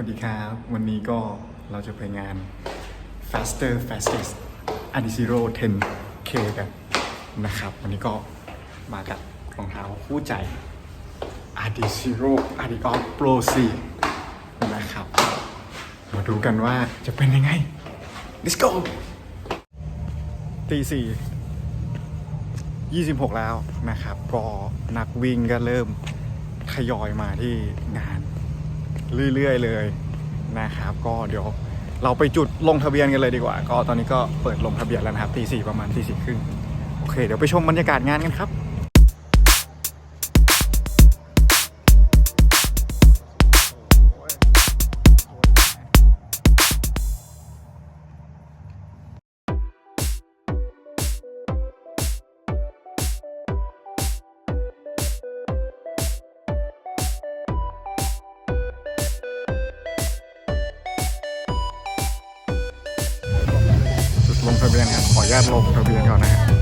วัสดีครับ วันนี้ก็เราจะไปงาน faster fastest a d i z e r o 10k กันนะครับ วันนี้ก็มากับรองเท้าคู่ใจ a d i z e r o Adidas Pro 4นะครับ มาดูกันว่าจะเป็นยังไง let's go ตีสี่ยี่สิบหกแล้วนะครับ ก็นักวิ่งก็เริ่มทยอยมาที่งาน เรื่อยๆเลยนะครับ ก็เดี๋ยวเราไปจุดลงทะเบียนกันเลยดีกว่า ก็ตอนนี้ก็เปิดลงทะเบียนแล้วนะครับตีสี่ประมาณตีสี่ครึ่งโอเค เดี๋ยวไปชมบรรยากาศงานกันครับ จุดลงทะเบียนครับขออนุญาตลงทะเบียนก่อนนะครับ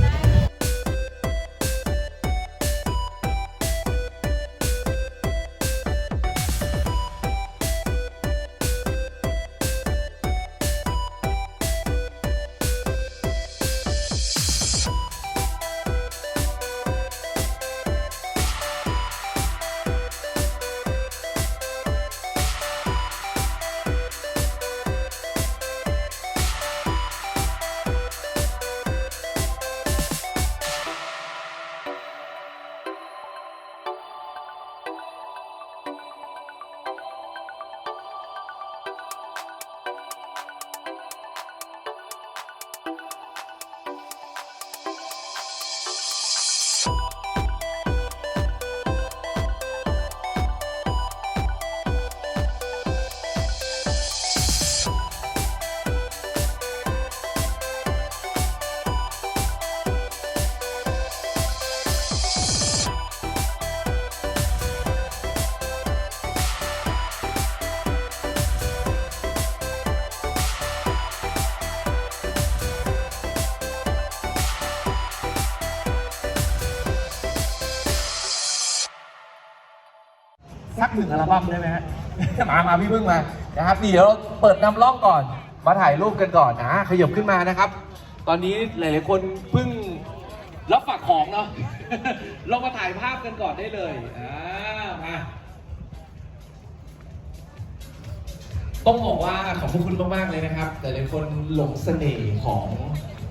สักหนึ่งอัลบั้มได้ไหมฮะ มามาพี่พึ่งมานะครับนี่เดี๋ยวเราเปิดนำร่องก่อน มาถ่ายรูปกันก่อนนะขยับขึ้นมานะครับ ตอนนี้หลายๆคนเพิ่งรับฝากของเนาะ เรามาถ่ายภาพกันก่อนได้เลยอ่ามาต้องบอกว่าขอบพระคุณมากๆเลยนะครับ แต่หลายคนหลงเสน่ห์ของ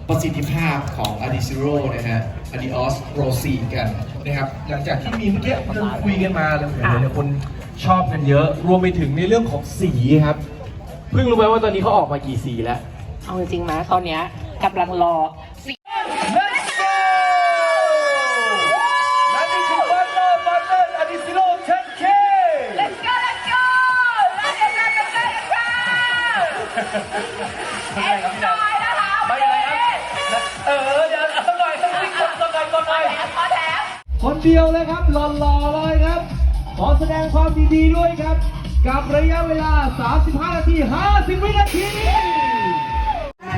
ประสิทธิภาพของ a d i z e r o นะฮะ Adios Pro 4กันนะครับ หลังจากที่มีเมื่อกี้เรื่องคุยกันมาเลยหลายๆคนชอบกันเยอะ รวมไปถึงในเรื่องของสีครับ เพิ่งรู้ไหมว่าตอนนี้เขาออกมากี่สีแล้ว เอาจริงๆนะตอนเนี้ยกำลังรอ Let's go และนี่คือบัตเตอร์บัตเตอร์ Adizero 10K Let's go, let's go! Let's go, let's go, let's go! เดียวเลยครับ หล่อๆเลยครับ ขอแสดงความยินดีด้วยครับ กับระยะเวลา 35 นาที 50 วินาที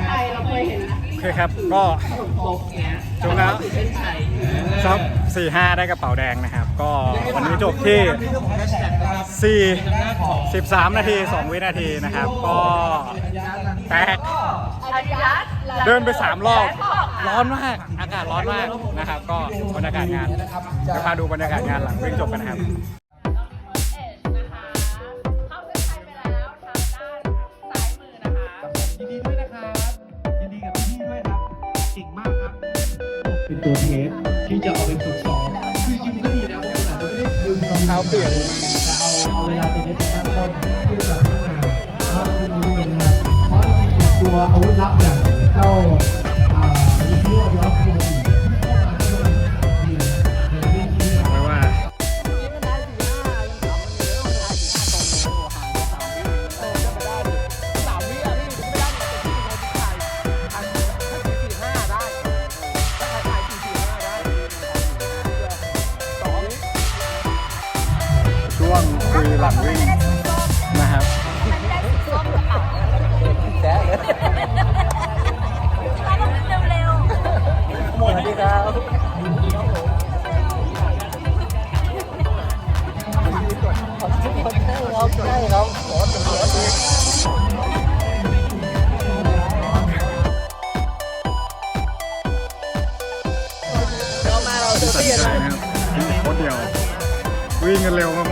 ไทยเราเคยเห็นโอเคครับ ก็โป๊กเนี้ยจบแล้วเส้นชัยซับสี่ห้าได้กระเป๋าแดงนะครับ ก็วันนี้จบที่ 4 13 นาที 2 วินาทีนะครับ ก็แตกอาดิดาสเดินไป 3 รอบ ร้อนมาก อากาศร้อนมากนะครับ ก็บรรยากาศงานจะพาดูบรรยากาศงานหลังวิ่งจบกันนะครับเข้าเส้นชัยไปแล้วทางด้านซ้ายมือนะคะยินดีด้วยนะคะยินดีกับพี่ๆด้วยครับสิ่งมากครับเป็นตัวเทสที่จะเอาไปฝึกซ้อมคือจริงก็ดีนะผมอาจจะไม่ได้ดึงรองเท้าเปลี่ยนแต่เอาเอาเวลาไปเน้นตั้งต้นเพื่อจะพัฒนาภาพคุณด้วยนะเพราะจริงๆตัวอาวุธลับอย่างเจ้า ไม่ว่าช่วงคุยหลังวิ่งนะครับมันได้สีส้มกระเป๋า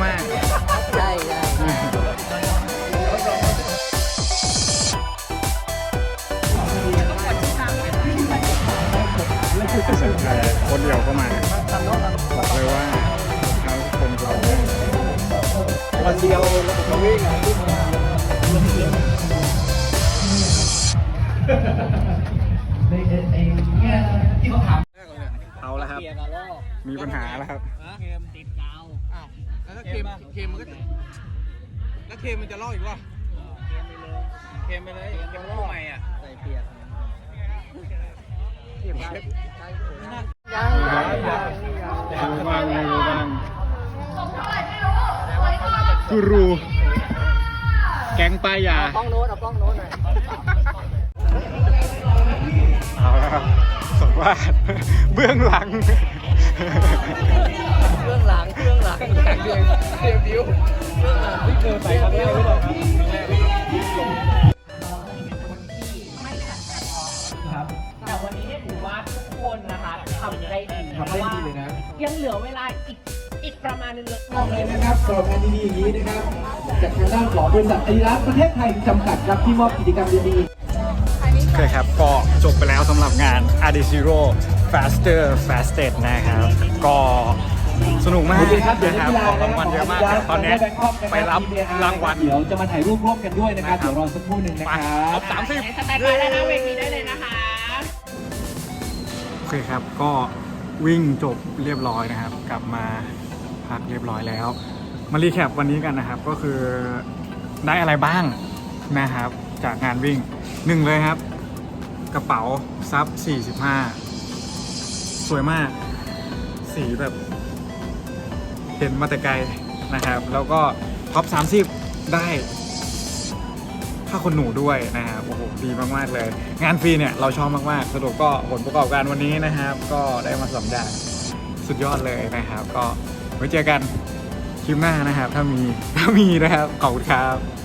มากใช่ใช่สนใจคนเดียวก็มาบอกเลยว่าเขาคนเราคนเดียวแล้วก็วิ่งอะเอาแล้วครับ มีปัญหาแล้วครับ ถ้าเค็มเค็มมันก็จะแล้วเค็มมันจะลอกอีกวะเค็มไปเลยเค็มลอกใหม่อะใส่เปียกเค็มได้รู้บ้างไม่รู้บ้างกูรู แกงป้ายยาป้องโน้นเอาป้องโน้นหน่อยเอาแล้วครับสัมภาษณ์เบื้องหลัง ได้ดีทำได้ดีเลยนะยังเหลือเวลาอีกอีกประมาณนึงเลยมอบเลยนะครับสำหรับงานดีๆอย่างนี้นะครับ จากทางด้านของบริษัทอาดิดาสประเทศไทยจำกัดครับที่มอบกิจกรรมดีๆโอเคครับ ก็จบไปแล้วสำหรับงาน a d i Zero Faster Fastest นะครับ ก็สนุกมากโอเคครับเดี๋ยวนะครับนักกีฬของรางวัลเยอะมากแต่ตอนนี้ไปรับรางวัลเดี๋ยวจะมาถ่ายรูปร่วมกันด้วยนะครับ เดี๋ยวรอสักครู่หนึ่งนะไปครัครบบสามสิบสแตนบายได้นะเวทีได้เลยนะคะ โอเคครับก็ วิ่งจบเรียบร้อยนะครับ กลับมาพักเรียบร้อยแล้ว มารีแคปวันนี้กันนะครับ ก็คือได้อะไรบ้างนะครับ จากงานวิ่งหนึ่งเลยครับ กระเป๋าซับ 45 สวยมาก สีแบบ เห็นมาแต่ไกลนะครับ แล้วก็ท็อป 30 ได้ ผ้าขนหนูด้วยนะครับโอ้โหดีมากๆเลย งานฟรีเนี่ยเราชอบมากๆสะดวก็ผลประกอบการวันนี้นะครับ ก็ได้มาสองอย่าสุดยอดเลยนะครับ ก็ไว้เจอกันคลิปหน้านะครับ ถ้ามีถ้ามีนะครับขอบคุณครับ